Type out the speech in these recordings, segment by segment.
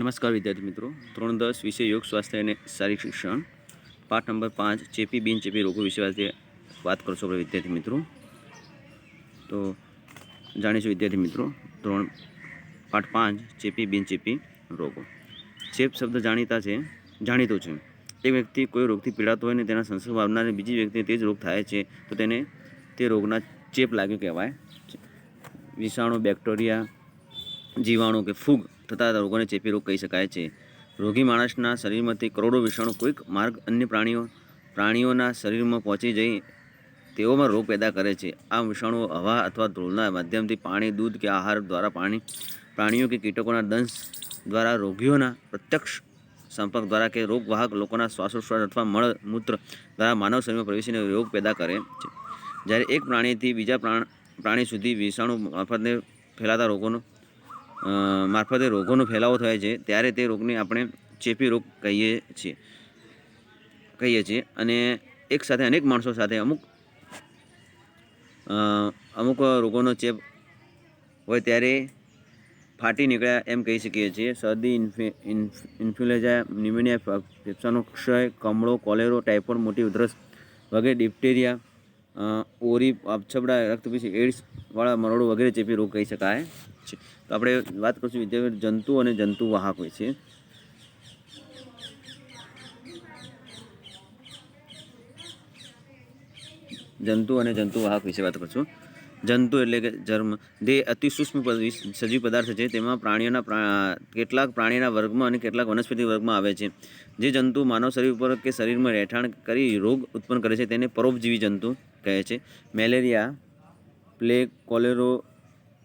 નમસ્કાર વિદ્યાર્થી મિત્રો. ત્રણ દસ વિષય યોગ, સ્વાસ્થ્ય અને શારીરિક શિક્ષણ. પાઠ નંબર પાંચ, ચેપી બિન ચેપી રોગો વિશે વાત કરશો આપણે વિદ્યાર્થી મિત્રો. તો જાણીશું વિદ્યાર્થી મિત્રો ધોરણ પાઠ પાંચ, ચેપી બિન ચેપી રોગો. ચેપ શબ્દ જાણીતા છે, જાણીતો છે. એક વ્યક્તિ કોઈ રોગથી પીડાતો હોય ને તેના સંસર્ગ આવનારી બીજી વ્યક્તિને તે જ રોગ થાય છે, તો તેને તે રોગના ચેપ લાગ્યો કહેવાય વિષાણુ, બેક્ટેરિયા, જીવાણુ કે ફૂગ થતા રોગોને ચેપી રોગ કહી શકાય છે. રોગી માણસના શરીરમાંથી કરોડો વિષાણુ કોઈક માર્ગ અન્ય પ્રાણીઓ, પ્રાણીઓના શરીરમાં પહોંચી જઈ તેઓમાં રોગ પેદા કરે છે. આ વિષાણુઓ હવા અથવા ધૂળના માધ્યમથી પાણી, દૂધ કે આહાર દ્વારા પાણી, પ્રાણીઓ કે કીટકોના દંશ દ્વારા રોગીઓના પ્રત્યક્ષ સંપર્ક દ્વારા કે રોગવાહક લોકોના શ્વાસોશ્વાસ અથવા મળ મૂત્ર દ્વારા માનવ શરીરમાં પ્રવેશીને રોગ પેદા કરે છે. જ્યારે એક પ્રાણીથી બીજા પ્રાણ, પ્રાણી સુધી વિષાણુ મારફતને ફેલાતા રોગોનો મારફતે રોગોનો ફેલાવો થાય છે, ત્યારે તે રોગને આપણે ચેપી રોગ કહીએ છીએ. કહીએ છીએ. અને એક સાથે અનેક માણસો સાથે અમુક અમુક રોગોનો ચેપ હોય ત્યારે ફાટી નીકળ્યા એમ કહી શકીએ છીએ. શરદી, ઇન્ફે- ઇન્ફ- ઇન્ફ્લુએન્ઝા ન્યુમોનિયા ફેફસાનો ક્ષય, કમળો, કોલેરો ટાઇફોઇડ મોટી ઉધરસ વગેરે, ડિપ્ટેરિયા ઓરી આપછબડા રક્તપીસી એડ્સવાળા મરોડો વગેરે ચેપી રોગ કહી શકાય. છે તો આપણે વાત કરીશું વિદ્યાર્થી જંતુ અને જંતુ વાહક હોય છે જંતુ અને જંતુવાહક વિશે વાત કરશું. જંતુ એટલે કે જર્મ, જે અતિ સૂક્ષ્મ સજીવ પદાર્થ છે, તેમાં પ્રાણીઓના કેટલાક પ્રાણીના વર્ગમાં અને કેટલાક વનસ્પતિ વર્ગમાં આવે છે. જે જંતુ માનવ શરીર ઉપર કે શરીરમાં રહેઠાણ કરી રોગ ઉત્પન્ન કરે છે, તેને પરોપજીવી જંતુ કહે છે. મેલેરિયા, પ્લેગ, કોલેરો,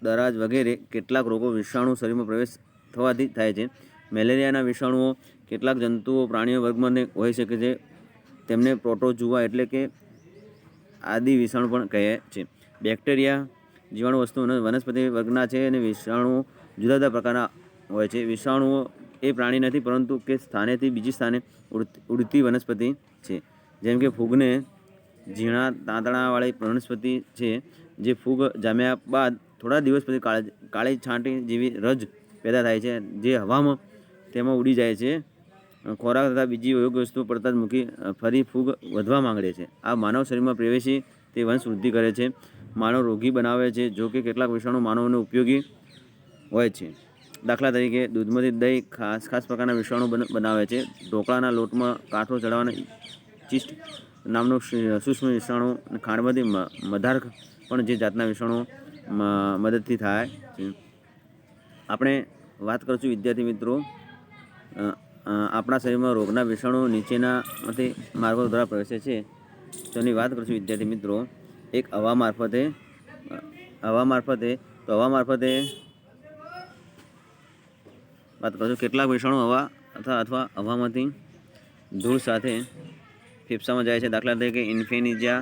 દરાજ વગેરે કેટલાક રોગો વિષાણુ શરીરમાં પ્રવેશ થવાથી થાય છે. મેલેરિયાના વિષાણુઓ કેટલાક જંતુઓ પ્રાણીઓ વર્ગમાં હોઈ શકે છે. તેમને પ્રોટોજુઆ એટલે કે આદિ વિષાણુ પણ કહે છે. બેક્ટેરિયા, જીવાણુ વસ્તુઓ વનસ્પતિ વર્ગના છે અને વિષાણુઓ જુદા જુદા પ્રકારના હોય છે. વિષાણુઓ એ પ્રાણી નથી, પરંતુ કે સ્થાનેથી બીજી સ્થાને ઉડતી વનસ્પતિ છે. જેમ કે ફૂગને ઝીણા તાંતણાવાળી વનસ્પતિ છે, જે ફૂગ જામ્યા બાદ થોડા દિવસ પછી કાળી છાંટી જેવી રજ પેદા થાય છે, જે હવામાં તેમાં ઉડી જાય છે. ખોરાક તથા બીજી યોગ્ય વસ્તુઓ પડતા જ મૂકી ફરી ફૂગ વધવા માંગે છે. આ માનવ શરીરમાં પ્રવેશી તે વંશ વૃદ્ધિ કરે છે. માનવ રોગી બનાવે છે, જો કે કેટલાક વિષાણુ માનવને ઉપયોગી હોય છે. દાખલા તરીકે, દૂધમાંથી દહીં ખાસ ખાસ પ્રકારના વિષાણુ બન- બનાવે છે. ઢોકળાના લોટમાં કાંઠો ચડાવવાના ચિસ્ટ નામનું સૂક્ષ્મ વિષાણુ ખાંડમાંથી મધાર પણ જે જાતના વિષાણુ મદદથી થાય છે. આપણે વાત કરીશું, વિદ્યાર્થી મિત્રો આપણા શરીરમાં રોગના વિષાણુ નીચેનામાંથી માર્ગો દ્વારા પ્રવેશે છે. તેની વાત કરીશું, વિદ્યાર્થી મિત્રો. એક હવા મારફતે હવા મારફતે, તો હવા મારફતે વાત કરશું કેટલાક વિષાણુ હવા અથવા અથવા હવામાંથી ધૂળ સાથે ફેફસામાં જાય છે. દાખલા તરીકે ઇન્ફેનિજા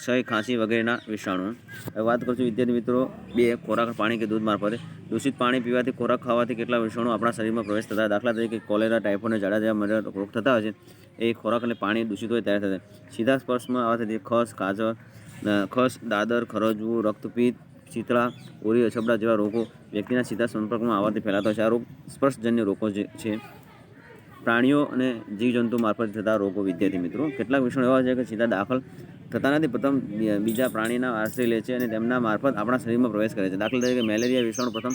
ક્ષય ખાંસી વગેરેના વિષાણુ. હવે વાત કરશું વિદ્યાર્થી મિત્રો, બે ખોરાક પાણી કે દૂધ મારફતે. દૂષિત પાણી પીવાથી ખોરાક ખાવાથી કેટલા વિષાણુ આપણા શરીરમાં પ્રવેશ થતા. દાખલા તરીકે કોલેરા, ટાઇફોઇડ અને ઝાડા જેવા મજા રોગ થતા હોય છે. એ ખોરાક અને પાણી દૂષિત હોય ત્યારે થતા. સીધા સ્પર્શમાં આવવાથી ખસ કાજર ખસ, દાદર, ખરજવું, રક્તપિત્ત, શીતળા, ઓરી, અછબડા જેવા રોગો વ્યક્તિના સીધા સંપર્કમાં આવવાથી ફેલાતો છે. આ રોગ સ્પર્શજન્ય રોગો જે છે, પ્રાણીઓ અને જીવજંતુ મારફત થતા રોગો વિદ્યાર્થી મિત્રો. કેટલાક વિષણો એવા છે કે સીધા દાખલ થતા નથી, પ્રથમ બીજા પ્રાણીના આશ્રય લે છે અને તેમના મારફત આપણા શરીરમાં પ્રવેશ કરે છે. દાખલા તરીકે મેલેરિયા વિષાણુ પ્રથમ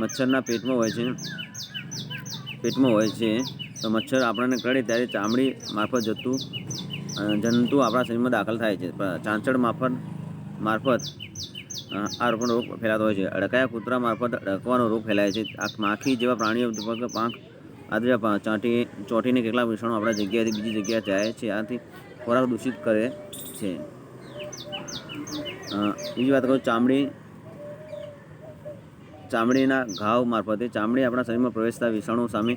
મચ્છરના પેટમાં હોય છે. પેટમાં હોય છે. તો મચ્છર આપણને કરડે ત્યારે ચામડી મારફત જતું જંતુ આપણા શરીરમાં દાખલ થાય છે. ચાંચડ મારફત મારફત આ પણ રોગ ફેલાતો હોય છે. અડકાયા કૂતરા મારફત અડકવાનો રોગ ફેલાય છે. માખી જેવા પ્રાણીઓ પાંખ આદરા ચાંટી, ચોંટીને કેટલાક વિષાણુ આપણા જગ્યાએથી બીજી જગ્યાએ જાય છે, આથી ખોરાક દૂષિત કરે છે. બીજી વાત કરું ચામડી, ચામડીના ઘાવ મારફતે ચામડી આપણા શરીરમાં પ્રવેશતા વિષાણુ સામે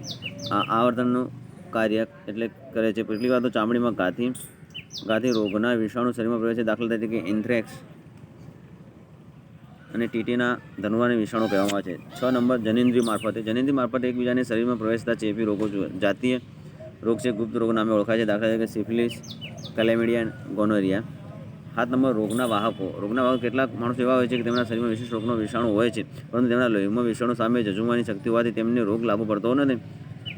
આવર્તનનું કાર્ય એટલે કરે છે. કેટલીક વાર તો ચામડીમાં ગાથી ગાથી રોગના વિષાણુ શરીરમાં પ્રવેશે દાખલા તરીકે એન્થ્રેક્સ અને ટીટીના ધનવાને વિષાણુ કહેવામાં આવે છે. છ નંબર જનેન્દ્રિય મારફતે. જનેન્દ્રિય મારફતે એકબીજાને શરીરમાં પ્રવેશતા ચેપી રોગો જાતીય રોગ છે. ગુપ્ત રોગ નામે ઓળખાય છે. દાખલા તરીકે સિફિલિસ, કેલેમિડિયા ગોનોરિયા. સાત નંબર રોગના વાહકો. રોગના વાહકો કેટલાક માણસો એવા હોય છે કે તેમના શરીરમાં વિશેષ રોગનો વિષાણુ હોય છે. પરંતુ તેમના લોહીમાં વિષાણુ સામે જજુમવાની શક્તિ હોવાથી તેમને રોગ લાગુ પડતો નથી.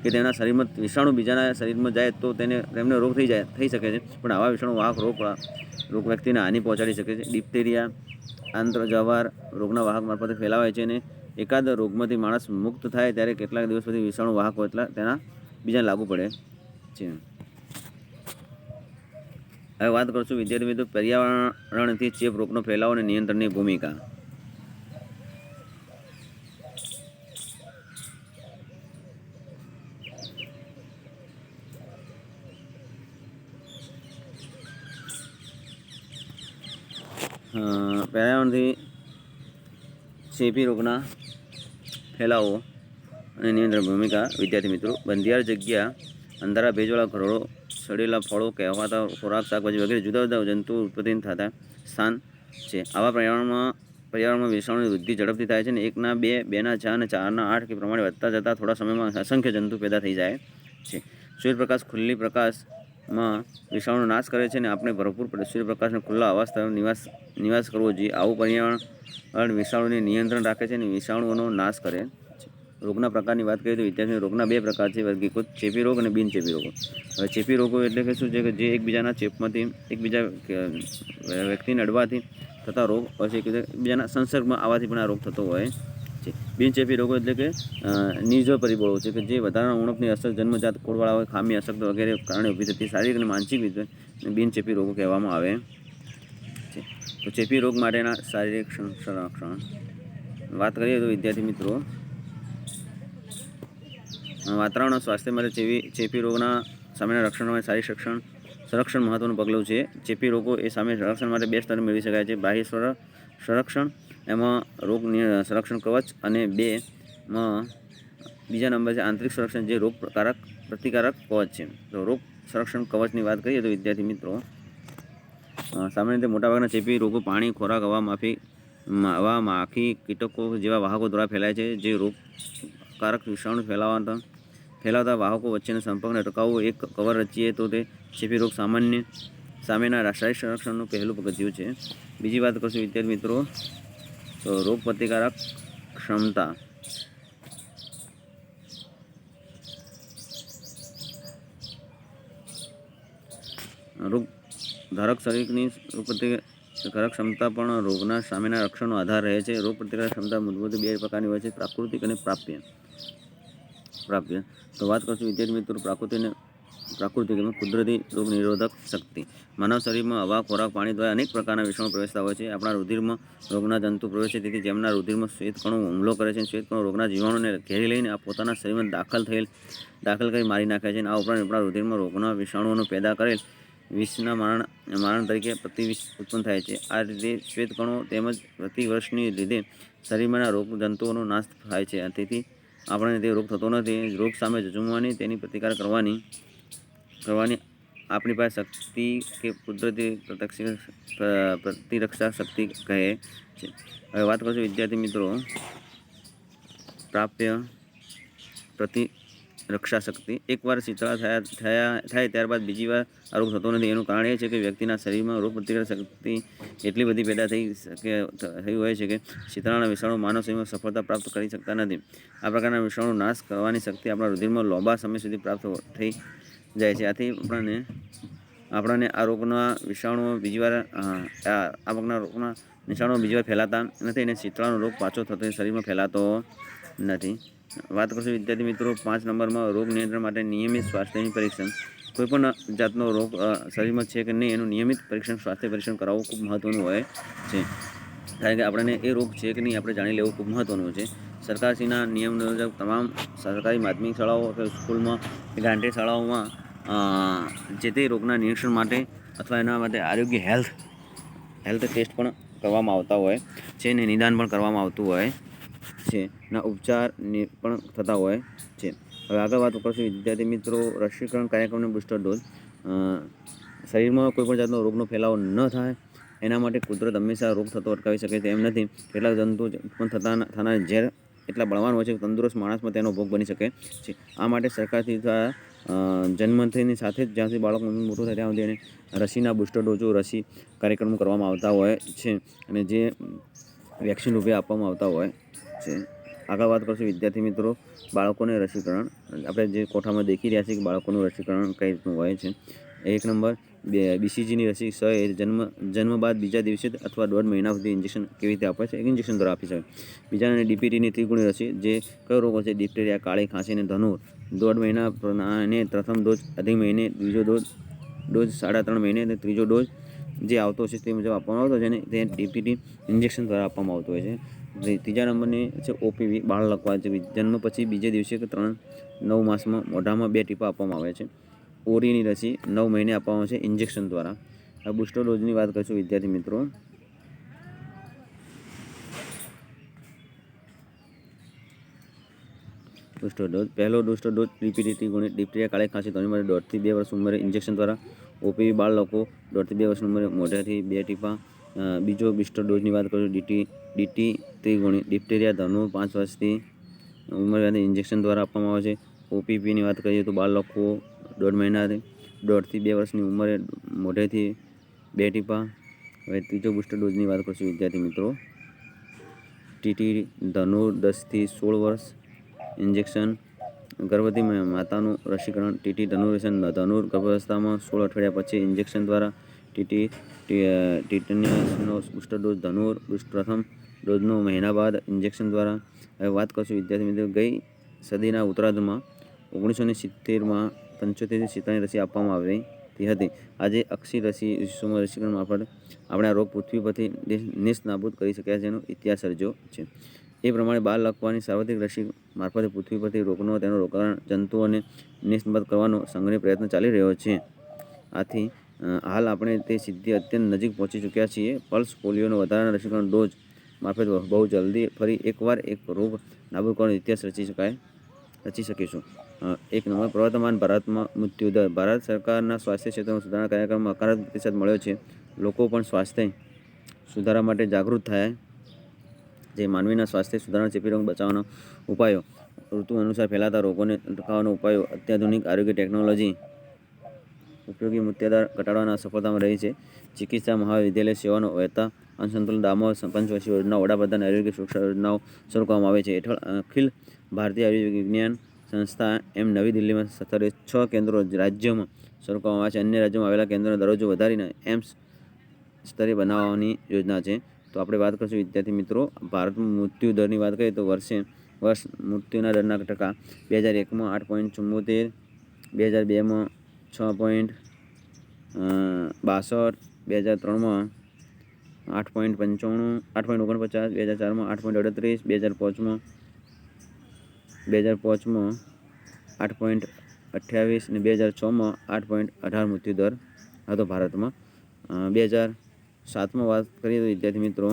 કે તેના શરીરમાં વિષાણુ બીજાના શરીરમાં જાય તો તેને તેમને રોગ થઈ જાય, થઈ શકે છે. પણ આવા વિષાણુ વાહક રોગ રોગ વ્યક્તિને હાનિ પહોંચાડી શકે છે. ડિપ્ટેરિયા આંતરજવાર રોગના વાહક મારફતે ફેલાવાય છે અને એકાદ રોગમાંથી માણસ મુક્ત થાય ત્યારે કેટલાક દિવસ પછી વિષાણુ વાહકો એટલા તેના બીજાને લાગુ પડે છે. હવે વાત કરશું વિદ્યાર્થી મિત્રો, પર્યાવરણથી ચેપ રોગનો ફેલાવો અને નિયંત્રણની ભૂમિકા અ, પર્યાવરણથી ચેપી રોગના ફેલાવો અને નિયંત્રણ ભૂમિકા. વિદ્યાર્થી મિત્રો, બંધિયાર જગ્યા, અંધારા ભેજવાળા ઘરોળો, સડેલા ફળો, કહેવાતા ખોરાક, શાકભાજી વગેરે જુદા જુદા જંતુ ઉત્પત્તિ થતા સ્થાન છે. આવા પર્યાવરણમાં પર્યાવરણમાં વિષાણુની વૃદ્ધિ ઝડપથી થાય છે અને એકના બે, બેના ચાર અને ચારના આઠ કે પ્રમાણે વધતા જતાં થોડા સમયમાં અસંખ્ય જંતુ પેદા થઈ જાય છે. સૂર્યપ્રકાશ, ખુલ્લી પ્રકાશમાં વિષાણુનો નાશ કરે છે અને આપણે ભરપૂર સૂર્યપ્રકાશનો ખુલ્લા આવાસ નિવાસ નિવાસ કરવો જોઈએ. આવું પર્યાવરણ વિષાણુને નિયંત્રણ રાખે છે અને વિષાણુઓનો નાશ કરે છે. રોગના પ્રકારની વાત કરીએ તો વિદ્યાર્થીઓ રોગના બે પ્રકાર છે. વર્ગીકૃત ચેપી રોગ અને બિનચેપી રોગો. હવે ચેપી રોગો એટલે કે શું છે કે જે એકબીજાના ચેપમાંથી, એકબીજા વ્યક્તિને અડવાથી થતા રોગ હોય છે એકબીજાના સંસર્ગમાં આવવાથી પણ આ રોગ થતો હોય. છે. બિનચેપી રોગો એટલે કે નિર્જળ પરિબળો છે કે જે વધારાના ઉણપની અસર જન્મજાત કોળવાળા હોય, ખામી, અશક્ત વગેરે કારણે ઊભી થતી શારીરિક અને માનસિક રીતે બિનચેપી રોગો કહેવામાં આવે છે. તો ચેપી રોગ માટેના શારીરિક સંરક્ષણ વાત કરીએ તો વિદ્યાર્થી મિત્રો, વાતાવરણ સ્વાસ્થ્ય માટે ચેપી ચેપી રોગના સામેના રક્ષણ માટે શારીરિક શિક્ષણ સંરક્ષણ મહત્વનું પગલું છે. ચેપી રોગો એ સામે સંરક્ષણ માટે બે સ્તર મેળવી શકાય છે. બાહ્ય સંરક્ષણ એમાં રોગ સંરક્ષણ કવચ અને બે માં બીજા નંબર છે આંતરિક સંરક્ષણ જે રોગકારક, પ્રતિકારક કવચ છે. તો રોગ સંરક્ષણ કવચની વાત કરીએ તો વિદ્યાર્થી મિત્રો સામાન્ય રીતે મોટાભાગના ચેપી રોગો પાણી, ખોરાક, હવા માફી હવા માખી, કીટકો જેવા વાહકો દ્વારા ફેલાય છે. જે રોગકારક વિષાણુ ફેલાવતા ફેલાવતા વાહકો વચ્ચેના સંપર્કને અટકાવવો એક કવર રચીએ તો તે ચેપી રોગ સામાન્ય સામેના રાસાયણિક સંરક્ષણનું પહેલું પગથિયું છે. બીજી વાત કરશું વિદ્યાર્થી મિત્રો તો રોગ પ્રતિકારક ક્ષમતા. રોગ ધારક શરીરની રોગ પ્રતિકારક ક્ષમતા પણ રોગના સામેના રક્ષણનો આધાર રહે છે. રોગ પ્રતિકારક ક્ષમતા મૂળભૂત બે પ્રકારની હોય છે, પ્રાકૃતિક અને પ્રાપ્ય. પ્રાપ્ય. તો વાત કરશું વિદ્યાર્થી મિત્રો પ્રાકૃતિક અને પ્રાકૃતિક એમાં કુદરતી રોગ નિરોધક શક્તિ. માનવ શરીરમાં હવા, ખોરાક, પાણી દ્વારા અનેક પ્રકારના વિષાણુ પ્રવેશતા હોય છે. આપણા રુધિરમાં રોગના જંતુ પ્રવેશે, તેથી જેમના રુધિરમાં શ્વેતકણો હુમલો કરે છે શ્વેતકણો રોગના જીવાણુને ઘેરી લઈને આ પોતાના શરીરમાં દાખલ થયેલ, દાખલ કરી મારી નાખે છે આ ઉપરાંત આપણા રુધિરમાં રોગના વિષાણુઓનો પેદા કરેલ વિષના મારણ મારણ તરીકે પ્રતિવિષ ઉત્પન્ન થાય છે. આ રીતે શ્વેતકણો તેમજ પ્રતિવર્ષની લીધે શરીરમાં રોગ, જંતુઓનો નાશ થાય છે. તેથી આપણને તે રોગ થતો નથી. રોગ સામે જજુમવાની તેની પ્રતિકાર કરવાની કરવાની આપણી પાસે શક્તિ કે કુદરતી પ્રતિરક્ષા શક્તિ કહે છે. હવે વાત કરશું વિદ્યાર્થી મિત્રો પ્રાપ્ય પ્રતિરક્ષા શક્તિ. એકવાર શીતળા થયા થયા થાય ત્યારબાદ બીજી વાર આ રોગ થતો નથી. એનું કારણ એ છે કે વ્યક્તિના શરીરમાં રોગ પ્રતિકારક શક્તિ એટલી બધી પેદા થઈ શકે થઈ હોય છે કે શીતળાના વિષાણુ માનવ શરીરમાં સફળતા પ્રાપ્ત કરી શકતા નથી. આ પ્રકારના વિષાણુ નાશ કરવાની શક્તિ આપણા રુધિરમાં લાંબા સમય સુધી પ્રાપ્ત થઈ જાય છે. આથી આપણને આપણને આ રોગના વિષાણુઓ બીજી વાર આ પ્રકારના રોગના વિષાણુઓ બીજી વાર ફેલાતા નથી અને શીતળાનો રોગ પાછો થતો શરીરમાં ફેલાતો નથી. વાત કરશું વિદ્યાર્થી મિત્રો, પાંચ નંબરમાં રોગ નિયંત્રણ માટે નિયમિત સ્વાસ્થ્યની પરીક્ષણ. કોઈપણ જાતનો રોગ શરીરમાં છે કે નહીં એનું નિયમિત પરીક્ષણ, સ્વાસ્થ્ય પરીક્ષણ કરાવવું ખૂબ મહત્ત્વનું હોય છે. કારણ કે આપણને એ રોગ છે કે નહીં, આપણે જાણી લેવું ખૂબ મહત્ત્વનું છે. સરકારશ્રીના નિયમ મુજબ તમામ સરકારી માધ્યમિક શાળાઓ કે સ્કૂલમાં ગ્રાન્ટેડ શાળાઓમાં જે તે રોગના નિરીક્ષણ માટે અથવા એના માટે આરોગ્ય હેલ્થ હેલ્થ ટેસ્ટ પણ કરવામાં આવતા હોય છે ને નિદાન પણ કરવામાં આવતું હોય છે. ના ઉપચાર પણ થતા હોય છે. હવે આગળ વાત કરશું વિદ્યાર્થી મિત્રો, રસીકરણ કાર્યક્રમનો બુસ્ટર ડોઝ. શરીરમાં કોઈપણ જાતનો રોગનો ફેલાવો ન થાય. એના માટે કુદરત હંમેશા રોગ થતો અટકાવી શકે તેમ નથી, કેટલાક જંતુ પણ થતા થનાર ઝેર એટલા બળવાન હોય છે તંદુરસ્ત માણસમાં તેનો ભોગ બની શકે છે. આ માટે સરકારથી દ્વારા અ, જન્મથઈની સાથે જ જ્યાંથી બાળક મોટું થાય ત્યાં સુધી એને રસીના બુસ્ટર ડોઝો રસી કાર્યક્રમો કરવામાં આવતા હોય છે અને જે વેક્સિન રૂપે આપવામાં આવતા હોય છે. આગળ વાત કરશું વિદ્યાર્થી મિત્રો બાળકોને રસીકરણ. આપણે જે કોઠામાં દેખી રહ્યા છીએ કે બાળકોનું રસીકરણ કઈ રીતનું હોય છે. એક નંબર બે બીસીજીની રસી સ એ જન્મ જન્મ બાદ બીજા દિવસે અથવા દોઢ મહિના સુધી ઇન્જેક્શન કેવી રીતે આપે છે? એક ઇન્જેક્શન દ્વારા આપી શકાય. બીજાને ડીપીટીની ત્રિગુણી રસી જે કયો રોગ છે? ડિપ્ટેરિયા કાળી ખાંસી અને ધનુર. દોઢ મહિના અને પ્રથમ ડોઝ, અઢી મહિને, બીજો ડોઝ ડોઝ સાડા ત્રણ મહિને અને ત્રીજો ડોઝ જે આવતો છે તે મુજબ આપવામાં આવતો છે અને તે ડીપીટી ઇન્જેક્શન દ્વારા આપવામાં આવતો હોય છે. ત્રી- ત્રીજા નંબરની છે ઓપીવી બાળ લખવા છે જન્મ પછી બીજે દિવસે કે ત્રણ, નવ માસમાં મોઢામાં બે ટીપા આપવામાં આવે છે. ઓરીની રસી નવ મહિને આપવામાં આવે છે ઇન્જેક્શન દ્વારા. આ બુસ્ટર ડોઝની વાત કરીશું વિદ્યાર્થી મિત્રો. Booster dose. પહેલો બુસ્ટર ડોઝ ડીપીટી ગુણિત ડિપ્ટેરિયા કાળી ખાંસી ધોની માટે દોઢથી બે વર્ષ ઉંમરે ઇન્જેક્શન દ્વારા ઓપીવી બાળ લોકો દોઢથી બે વર્ષની ઉંમરે મોઢાથી બે ટીપા. બીજો બુસ્ટર ડોઝની વાત કરું, ડીટી ડીટી ત્રિગુણિત ડિપ્ટેરિયા ધનુ પાંચ વર્ષથી ઉંમરે ઇન્જેક્શન દ્વારા આપવામાં આવે છે. ઓપીપીની વાત કરીએ તો બાળ લોકો દોઢ મહિનાથી, દોઢથી બે વર્ષની ઉંમરે મોઢેથી બે ટીપા. હવે ત્રીજો બુસ્ટર ડોઝની વાત કરશું વિદ્યાર્થી મિત્રો. ટીટી ધનુ દસથી સોળ વર્ષ ઇન્જેક્શન ગર્ભવતી માતાનું રસીકરણ ટીટી ધનુરસન ધનુર ગર્ભાવસ્થામાં સોળ અઠવાડિયા પછી ઇન્જેક્શન દ્વારા ટીટી ટીટનિયસનો બુસ્ટર ડોઝ, ધનુર પ્રથમ ડોઝનો મહિના બાદ ઇન્જેક્શન દ્વારા હવે વાત કરશું વિદ્યાર્થી મિત્રો ગઈ સદીના ઉત્તરાર્ધમાં ઓગણીસો ને સિત્તેરમાં પંચોતેરથી સિત્તેરની રસી આપવામાં આવી હતી. આજે અક્ષી રસી વિશ્વમાં રસીકરણ મારફત આપણે આ રોગ પૃથ્વી પરથી નિષ્ નાબૂદ કરી શક્યા છે એનો ઇતિહાસ સર્જ્યો છે. એ પ્રમાણે બાળ લખવાની સાર્વત્રિક રસી મારફતે પૃથ્વી પરથી રોગનો તેનો રોકાણ જંતુઓને નિષ્પદ કરવાનો સંઘની પ્રયત્ન ચાલી રહ્યો છે. આથી હાલ આપણે તે સિદ્ધિ અત્યંત નજીક પહોંચી ચૂક્યા છીએ. પલ્સ પોલિયોનો વધારાના રસીકરણ ડોઝ મારફત બહુ જલ્દી ફરી એકવાર એક રોગ નાબૂદ કરવાનો ઇતિહાસ રચી શકાય, રચી શકીશું. એક નંબર પ્રવર્તમાન ભારતમાં મૃત્યુદર. ભારત સરકારના સ્વાસ્થ્ય ક્ષેત્રમાં સુધારણા કાર્યક્રમમાં હકારાત્મક પ્રતિસાદ મળ્યો છે. લોકો પણ સ્વાસ્થ્ય સુધારા માટે જાગૃત થયા. જે માનવીના સ્વાસ્થ્ય સુધારણા ચેપી બચાવવાના ઉપાયો, ઋતુ અનુસાર ફેલાતા રોગોને અટકાવવાના ઉપાયો, અત્યાધુનિક આરોગ્ય ટેકનોલોજી ઉપયોગી મુદ્દેદાર ઘટાડવાના સફળતામાં રહી છે. ચિકિત્સા મહાવિદ્યાલય સેવાનો વહેતા અનસંતુલન દામો પંચવર્ષીય યોજના વડાપ્રધાન આરોગ્ય સુરક્ષા યોજનાઓ શરૂ કરવામાં આવે છે. હેઠળ અખિલ ભારતીય આયુર્વેદ વિજ્ઞાન સંસ્થા એમ નવી દિલ્હીમાં સત્તરે છ કેન્દ્રો રાજ્યોમાં શરૂ કરવામાં આવ્યા છે. અન્ય રાજ્યોમાં આવેલા કેન્દ્રોને દરજ્જો વધારીને એમ્સ સ્તરે બનાવવાની યોજના છે. તો આપણે વાત કરીશું, વિદ્યાર્થી મિત્રો, ભારતમાં મૃત્યુ દરની વાત કરીએ તો વર્ષે વર્ષ મૃત્યુના દરના ટકા બે હજાર એકમાં આઠ પોઈન્ટ ચુમ્મોતેર બે હજાર બેમાં છ પોઈન્ટ બાસઠ, બે હજાર ત્રણમાં આઠ પોઈન્ટ પંચાણું, આઠ પોઈન્ટ ઓગણપચાસ, બે હજાર ચારમાં આઠ પોઈન્ટ અડત્રીસ, બે હજાર પાંચમાં, બે હજાર પાંચમાં આઠ પોઈન્ટ અઠ્યાવીસ અને બે હજાર છમાં આઠ પોઈન્ટ અઢાર મૃત્યુ દર હતો ભારતમાં. બે હજાર સાતમાં વાત કરીએ તો વિદ્યાર્થી મિત્રો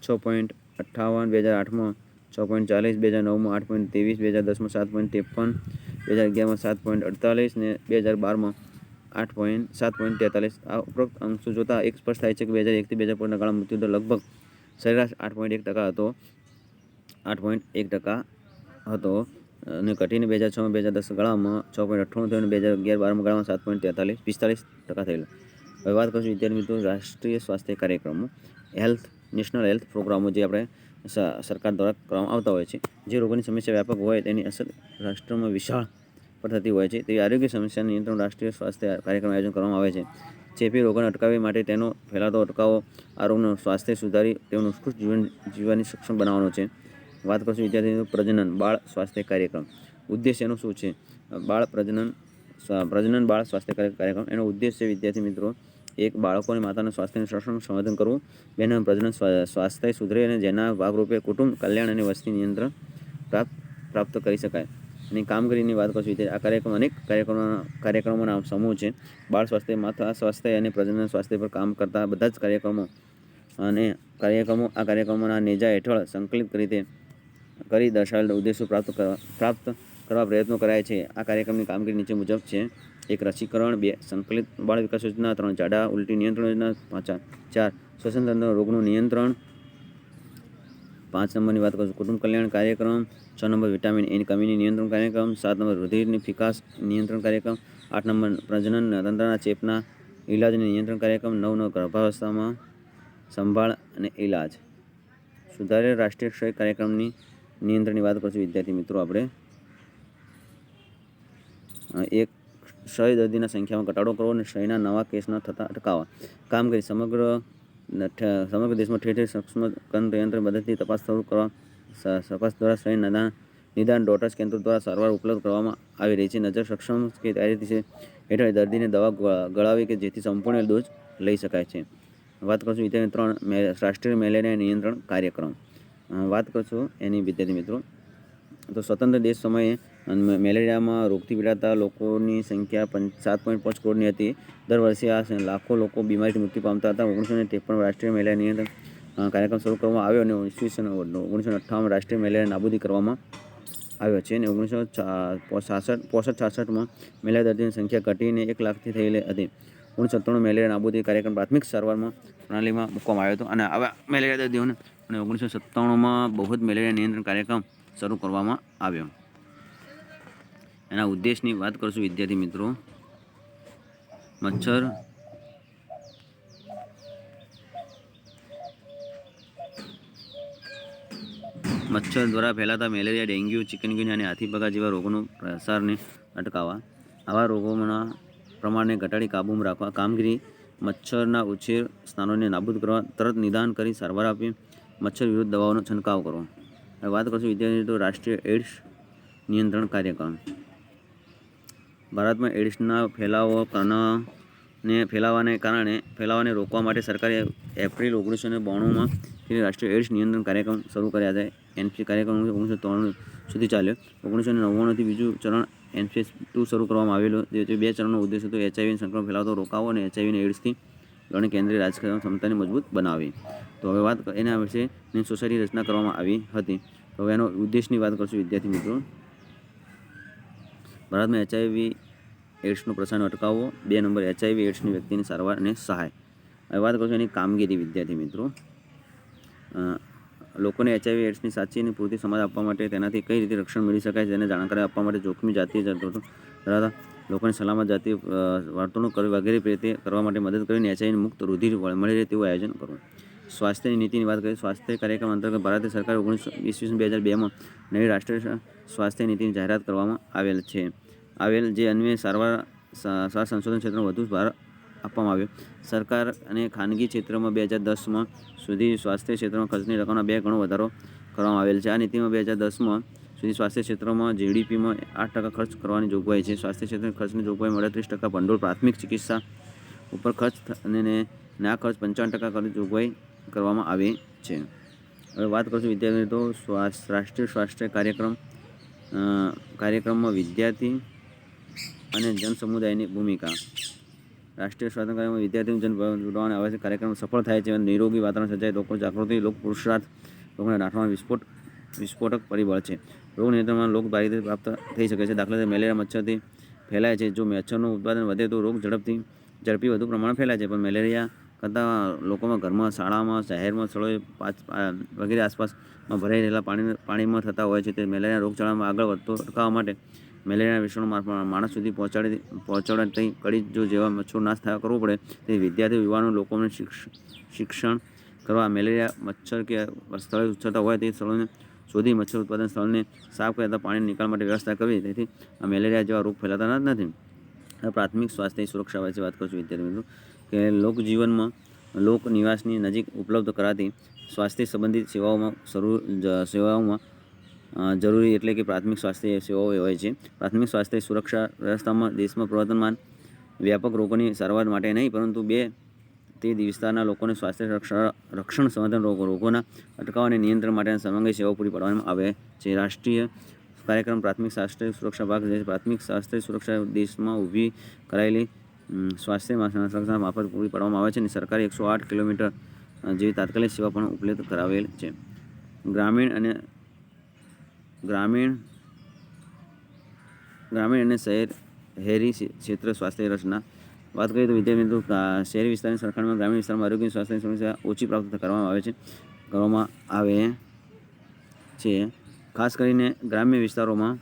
છ પોઈન્ટ અઠ્ઠાવન બે હજાર આઠમાં છ પોઈન્ટ ચાલીસ બે હજાર નવમાં આઠ પોઈન્ટ ત્રેવીસ બે હજાર દસમાં સાત પોઈન્ટ ત્રેપન બે હજાર અગિયારમાં સાત પોઈન્ટ અડતાલીસ ને બે હજાર બારમાં આઠ પોઈન્ટ સાત પોઈન્ટ તેતાલીસ આ ઉપરોક્ત અંશો જોતાં એક સ્પષ્ટ થાય છે કે બે હજાર એકથી બે હજાર પોઈન્ટના ગાળા મૃત્યુદર લગભગ સરેરાશ આઠ પોઈન્ટ એક ટકા હતો આઠ પોઈન્ટ એક ટકા હતો અને ઘટીને બે હજાર છમાં બે હજાર દસ ગાળામાં છ પોઈન્ટ અઠ્ઠાણું થયું અને બે હજાર અગિયાર બારમાં ગાળામાં સાત પોઈન્ટ તેતાલીસ પિસ્તાલીસ ટકા થયેલું હવે વાત કરીશું વિદ્યાર્થી મિત્રો રાષ્ટ્રીય સ્વાસ્થ્ય કાર્યક્રમો હેલ્થ નેશનલ હેલ્થ પ્રોગ્રામો જે આપણે સરકાર દ્વારા કરવામાં આવતા હોય છે. જે રોગોની સમસ્યા વ્યાપક હોય તેની અસર રાષ્ટ્રમાં વિશાળ પર થતી હોય છે. તેવી આરોગ્ય સમસ્યા નિયંત્રણ રાષ્ટ્રીય સ્વાસ્થ્ય કાર્યક્રમ આયોજન કરવામાં આવે છે. ચેપી રોગોને અટકાવવા માટે તેનો ફેલાતો અટકાવો, આ સ્વાસ્થ્ય સુધારી તેનું ઉત્કૃષ્ટ જીવન, જીવવાની સક્ષમ બનાવવાનો છે. વાત કરશું વિદ્યાર્થી પ્રજનન, બાળ સ્વાસ્થ્ય કાર્યક્રમ. ઉદ્દેશ્યનું શું છે? બાળ પ્રજનન પ્રજનન બાળ સ્વાસ્થ્ય કાર્ય- કાર્યક્રમ. એનો ઉદ્દેશ્ય વિદ્યાર્થી મિત્રો એક બાળકોને માતાના સ્વાસ્થ્યનું સંરક્ષણ, સંવર્ધન કરવું બેના પ્રજનન સ્વાસ્થ્ય સુધરે અને જેના ભાગરૂપે કુટુંબ કલ્યાણ અને વસ્તી નિયંત્રણ પ્રાપ્ત પ્રાપ્ત કરી શકાય. અને કામગીરીની વાત કરશું તે આ કાર્યક્રમ અનેક કાર્યક્રમો, કાર્યક્રમોના સમૂહ છે. બાળ સ્વાસ્થ્ય, માતા સ્વાસ્થ્ય અને પ્રજનન સ્વાસ્થ્ય પર કામ કરતા બધા જ કાર્યક્રમો અને કાર્યક્રમો આ કાર્યક્રમોના નેજા હેઠળ સંકલિત રીતે કરી દર્શાવેલ ઉદ્દેશો પ્રાપ્ત કરવા પ્રાપ્ત કરવા પ્રયત્નો કરાય છે. આ કાર્યક્રમની કામગીરી નીચે મુજબ છે. એક રસીકરણ, બે સંકલિત બાળ વિકાસ યોજના, ત્રણ જાડા ઉલટી નિયંત્રણ યોજના, પાંચ ચાર શ્વસન તંત્ર રોગનું નિયંત્રણ, પાંચ નંબરની વાત કરું કુટુંબ કલ્યાણ કાર્યક્રમ, છ નંબર વિટામિન એની કમીની નિયંત્રણ કાર્યક્રમ, સાત નંબર રુધિરની ફિકાસ નિયંત્રણ કાર્યક્રમ, આઠ નંબર પ્રજનન તંત્રના ચેપના ઇલાજની નિયંત્રણ કાર્યક્રમ, નવ નવ ગર્ભાવસ્થામાં સંભાળ અને ઇલાજ સુધારેલ રાષ્ટ્રીય ક્ષય કાર્યક્રમની નિયંત્રણની વાત કરશું વિદ્યાર્થી મિત્રો, આપણે. એક ક્ષય દર્દીના સંખ્યામાં ઘટાડો કરવો અને ક્ષયના નવા કેસ ન થતા અટકાવવા. કામગીરી સમગ્ર સમગ્ર દેશમાં ઠેર ઠેર સક્ષમ કંતયંત્ર મદદથી તપાસ શરૂ કરવા તપાસ દ્વારા ક્ષય નિદાન નિદાન ડોટર્સ કેન્દ્રો દ્વારા સારવાર ઉપલબ્ધ કરવામાં આવી રહી છે. નજર સક્ષમ કે તૈયારી છે હેઠળ દર્દીને દવા ગળાવી કે જેથી સંપૂર્ણ ડોઝ લઈ શકાય છે. વાત કરશું વિદ્યાર્થી ત્રણ રાષ્ટ્રીય મેલેરિયા નિયંત્રણ કાર્યક્રમ. વાત કરશું એની વિદ્યાર્થી મિત્રો. તો સ્વતંત્ર દેશ સમયે અન- મેલેરિયામાં રોગથી પીડાતા લોકોની સંખ્યા પંચ સાત પોઈન્ટ પાંચ કરોડની હતી. દર વર્ષે આ લાખો લોકો બીમારીથી મૃત્યુ પામતા હતા. ઓગણીસો ને ત્રેપન રાષ્ટ્રીય મેલેરિયા નિયંત્રણ કાર્યક્રમ શરૂ કરવામાં આવ્યો અને ઈસવીસન ઓગણીસો અઠ્ઠાવન રાષ્ટ્રીય મેલેરિયા નાબૂદી કરવામાં આવ્યો છે અને ઓગણીસો છાસઠ પોસઠ છાસઠમાં મેલેરિયા દર્દીની સંખ્યા ઘટીને એક લાખથી થયેલી હતી. ઓગણીસો સત્તાણું મેલેરિયા નાબૂદી કાર્યક્રમ પ્રાથમિક સારવારમાં પ્રણાલીમાં મૂકવામાં આવ્યો હતો અને આવા મેલેરિયા દર્દીઓને અને ઓગણીસો સત્તાણુંમાં બહુ જ મેલેરિયા નિયંત્રણ કાર્યક્રમ શરૂ કરવામાં આવ્યો. એના ઉદ્દેશની વાત કરશું, વિદ્યાર્થી મિત્રો. મચ્છર. મચ્છર દ્વારા ફેલાતા મેલેરિયા, ડેન્ગ્યુ, ચિકનગુનિયા અને હાથીપગા જેવા રોગોનો પ્રસારને અટકાવવા. આવા રોગોના પ્રમાણને ઘટાડી કાબૂમાં રાખવા, કામગીરી મચ્છરના ઉછેર સ્થાનોને નાબૂદ કરવા, તરત નિદાન કરી સારવાર આપી મચ્છર વિરુદ્ધ દવાઓનો છંટકાવ કરવો. હવે વાત કરશું વિદ્યાર્થી તો રાષ્ટ્રીય એડ્સ નિયંત્રણ કાર્યક્રમ. ભારતમાં એડ્સના ફેલાવો ને ફેલાવાને કારણે, ફેલાવાને રોકવા માટે સરકારે એપ્રિલ ઓગણીસો ને બાણુંમાં રાષ્ટ્રીય એડ્સ નિયંત્રણ કાર્યક્રમ શરૂ કર્યા હતા એનસી કાર્યક્રમ ઓગણીસો ત્રાણું સુધી ચાલ્યો. ઓગણીસો ને નવ્વાણુંથી બીજું ચરણ એનપીએસ ટુ શરૂ કરવામાં આવેલું જે બે ચરણનો ઉદ્દેશ હતો એચઆઈવી સંક્રમણ ફેલાવતો રોકાવો અને એચઆઈવીને એડ્સથી લડવાની કેન્દ્રીય રાજકારણ ક્ષમતાને મજબૂત બનાવી. તો હવે વાત એના વિશે સોસાયટી રચના કરવામાં આવી હતી. તો હવે એનો ઉદ્દેશની વાત કરશું વિદ્યાર્થી મિત્રો. ભારતમાં એચઆઈવી એડ્સનો પ્રસાર અટકાવવો બે નંબર એચઆઈવી એડ્સની વ્યક્તિની સારવાર અને સહાય. હવે વાત કરું છું એની કામગીરી વિદ્યાર્થી મિત્રો. લોકોને એચઆઈવી એડ્સની સાચી અને પૂરતી સમજ આપવા માટે તેનાથી કઈ રીતે રક્ષણ મેળવી શકાય તેને જાણકારી આપવા માટે જોખમી જરૂરતો ધરાવતા લોકોને સલામત જાતીય અ, વર્તણૂક કરવી વગેરે રીતે કરવા માટે મદદ કરીને એચઆઈવી મુક્ત રુધિર મળી રહે તેવું આયોજન કરવું. સ્વાસ્થ્યની નીતિની વાત કરીએ સ્વાસ્થ્ય કાર્યક્રમ અંતર્ગત ભારત સરકાર ઓગણીસો ઈસવીસન બે હજાર બેમાં નવી રાષ્ટ્રીય સ્વાસ્થ્ય નીતિની જાહેરાત કરવામાં આવેલ છે. આવેલ જે અન્વયે સારવાર સા- સંશોધન ક્ષેત્રમાં વધુ ભાર આપવામાં આવ્યો. સરકાર અને ખાનગી ક્ષેત્રમાં બે હજાર દસમાં સુધી સ્વાસ્થ્ય ક્ષેત્રમાં ખર્ચની રકમનો બે ગણો વધારો કરવામાં આવેલ છે. આ નીતિમાં બે હજાર દસમાં સુધી સ્વાસ્થ્ય ક્ષેત્રમાં જીડીપીમાં આઠ ટકા ખર્ચ કરવાની જોગવાઈ છે. સ્વાસ્થ્ય ક્ષેત્રે ખર્ચની જોગવાઈ અડત્રીસ ટકા, ભંડોળ, પ્રાથમિક ચિકિત્સા ઉપર ખર્ચ અને ના ખર્ચ પંચાવન ટકા કરવાની જોગવાઈ કરવામાં આવી છે. હવે વાત કરશું વિદ્યાર્થીઓ તો રાષ્ટ્રીય સ્વાસ્થ્ય કાર્યક્રમ કાર્યક્રમમાં વિદ્યાર્થી અને જન સમુદાયની ભૂમિકા. રાષ્ટ્રીય કાર્યક્રમમાં વિદ્યાર્થીઓ જન જોડવાના આવે છે કાર્યક્રમ સફળ થાય છે અને નિરોગી વાતાવરણ સર્જાય લોકો જાગૃતિ, લોક પુરુષાર્થ લોકોને રાખવામાં વિસ્ફોટ, વિસ્ફોટક પરિબળ છે. રોગ નિયંત્રણમાં લોક રીતે પ્રાપ્ત થઈ શકે છે. દાખલા તરીકે મેલેરિયા મચ્છરથી ફેલાય છે. જો મચ્છરનું ઉત્પાદન વધે તો રોગ ઝડપથી, ઝડપી વધુ પ્રમાણમાં ફેલાય છે. પણ મેલેરિયા કરતાં લોકોમાં ઘરમાં, શાળામાં, શહેરમાં, સ્થળોએ પાંચ વગેરે આસપાસમાં ભરાઈ રહેલા પાણી પાણીમાં થતા હોય છે. તે મેલેરિયા રોગચાળામાં આગળ વધતો અટકાવવા માટે મેલેરિયા વિષાણુ માણસ સુધી પહોંચાડી પહોંચાડતી કડી જો જેવા મચ્છર નાશ થયા કરવો પડે, તે વિદ્યાર્થીઓ યુવાનો લોકોને શિક્ષ- શિક્ષણ કરવા મેલેરિયા મચ્છર કે સ્થળે ઉછળતા હોય તે સ્થળોને શોધી મચ્છર ઉત્પાદન સ્થળને સાફ કરતા પાણી નિકાલ માટે વ્યવસ્થા કરવી. તેથી આ મેલેરિયા જેવા રોગ ફેલાતા જ નથી. પ્રાથમિક સ્વાસ્થ્ય સુરક્ષા વિશે વાત કરશું વિદ્યાર્થી મિત્રો, કે લોકજીવનમાં લોક નિવાસની નજીક ઉપલબ્ધ કરાતી સ્વાસ્થ્ય સંબંધિત સેવાઓમાં શરૂ સેવાઓમાં જરૂરી એટલે કે પ્રાથમિક સ્વાસ્થ્ય સેવાઓ હોય છે. પ્રાથમિક સ્વાસ્થ્ય સુરક્ષા વ્યવસ્થામાં દેશમાં પ્રવર્તમાન વ્યાપક રોગોની સારવાર માટે નહીં, પરંતુ બે તે વિસ્તારના લોકોને સ્વાસ્થ્ય રક્ષણ રક્ષણ સંવર્ધન રોગો, રોગોના અટકાવ અને નિયંત્રણ માટેના સમગ્ર સેવાઓ પૂરી પાડવામાં આવે છે. રાષ્ટ્રીય કાર્યક્રમ પ્રાથમિક સ્વાસ્થ્ય સુરક્ષા ભાગ જે પ્રાથમિક સ્વાસ્થ્ય સુરક્ષા દેશમાં ઊભી કરાયેલી સ્વાસ્થ્ય મા- સુરક્ષા મારફત પૂરી પાડવામાં આવે છે અને સરકારે એકસો આઠ કિલોમીટર જેવી તાત્કાલિક સેવા પણ ઉપલબ્ધ કરાવેલ છે. ગ્રામીણ અને ગ્રામીણ ગ્રામીણ અને શહેર, શહેરી ક્ષેત્ર સ્વાસ્થ્ય રચના. વાત કરીએ તો વિદ્યાર્થી મિત્રો શહેરી વિસ્તારની સરખામણીમાં ગ્રામીણ વિસ્તારમાં આરોગ્ય સ્વાસ્થ્ય સમસ્યા ઓછી પ્રાપ્ત કરવામાં આવે છે, કરવામાં આવે છે. ખાસ કરીને ગ્રામ્ય વિસ્તારોમાં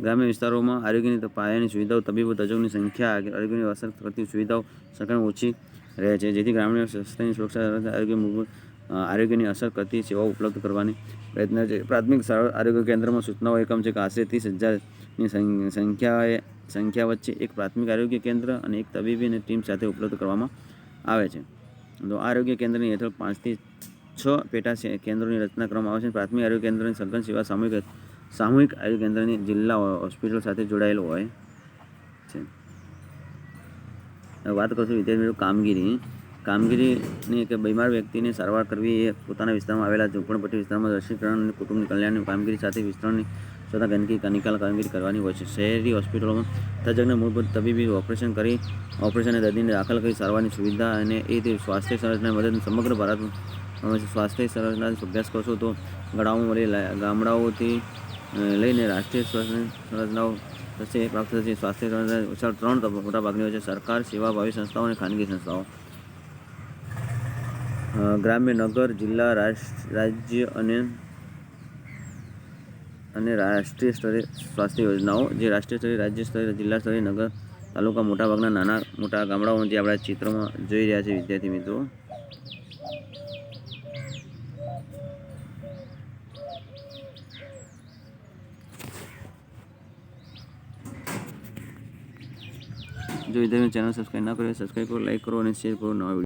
ગ્રામ્ય વિસ્તારોમાં આરોગ્યની પાયાની સુવિધાઓ, તબીબો, તજજ્ઞોની સંખ્યા આરોગ્યની અસર કરતી સુવિધાઓ સરકાર ઓછી રહે છે. જેથી ગ્રામીણ સ્વાસ્થ્યની સુરક્ષા આરોગ્ય મૂળભૂત આરોગ્યની અસર કરતી સેવાઓ ઉપલબ્ધ કરવાની પ્રયત્ન છે. પ્રાથમિક આરોગ્ય કેન્દ્રમાં સૂચનાઓ એકમ છે કે આશરે ત્રીસ હજારની સંખ્યાએ, સંખ્યા વચ્ચે એક પ્રાથમિક આરોગ્ય કેન્દ્ર અને એક તબીબી અને ટીમ સાથે ઉપલબ્ધ કરવામાં આવે છે. તો આરોગ્ય કેન્દ્રની હેઠળ પાંચથી છ પેટા કેન્દ્રોની રચના કરવામાં આવે છે. પ્રાથમિક આરોગ્ય કેન્દ્રની સઘન સેવા સામૂહિક સામૂહિક આરોગ્ય કેન્દ્રની જિલ્લા હોસ્પિટલ સાથે જોડાયેલો હોય છે. વાત કરશું વિદ્યાર્થી કામગીરી. કામગીરીની કે બીમાર વ્યક્તિને સારવાર કરવી એ પોતાના વિસ્તારમાં આવેલા ઝૂંપડપટ્ટી વિસ્તારમાં રસીકરણ અને કુટુંબની કલ્યાણની કામગીરી સાથે વિસ્તરણની તથા ગંદકી નિકાલ કામગીરી કરવાની હોય છે. શહેરી હોસ્પિટલોમાં તજજ્ઞ મૂળભૂત તબીબી ઓપરેશન કરી ઓપરેશનને દર્દીને દાખલ કરી સારવારની સુવિધા અને એ તે સ્વાસ્થ્ય સંરચના મદદ સમગ્ર ભારતમાં સ્વાસ્થ્ય સંરચના અભ્યાસ કરશો તો ગામડાઓમાં મળી ગામડાઓથી લઈને રાષ્ટ્રીય સ્વાસ્થ્ય સંરચનાઓ થશે, પ્રાપ્ત થશે. સ્વાસ્થ્ય સંરચના ત્રણ મોટા ભાગની હોય છે. સરકાર સેવાભાવી સંસ્થાઓ અને ખાનગી સંસ્થાઓ. ગ્રામ્ય નગર, જિલ્લા રાજ્ય અને અને રાષ્ટ્રીય સ્તરે સ્વાસ્થ્ય યોજનાઓ, જે રાષ્ટ્રીય સ્તરે, રાજ્ય સ્તરે, જિલ્લા સ્તરે, નગર, તાલુકા મોટાભાગના નાના, મોટા ગામડાઓ જે આપણા ચિત્રમાં જોઈ રહ્યા છે, વિદ્યાર્થી મિત્રો. જો વિદ્યાર્થી ચેનલ સબસ્ક્રાઈબ ના કરો સબસ્ક્રાઈબ કરો લાઈક કરો અને શેર કરો નવા વીડિયો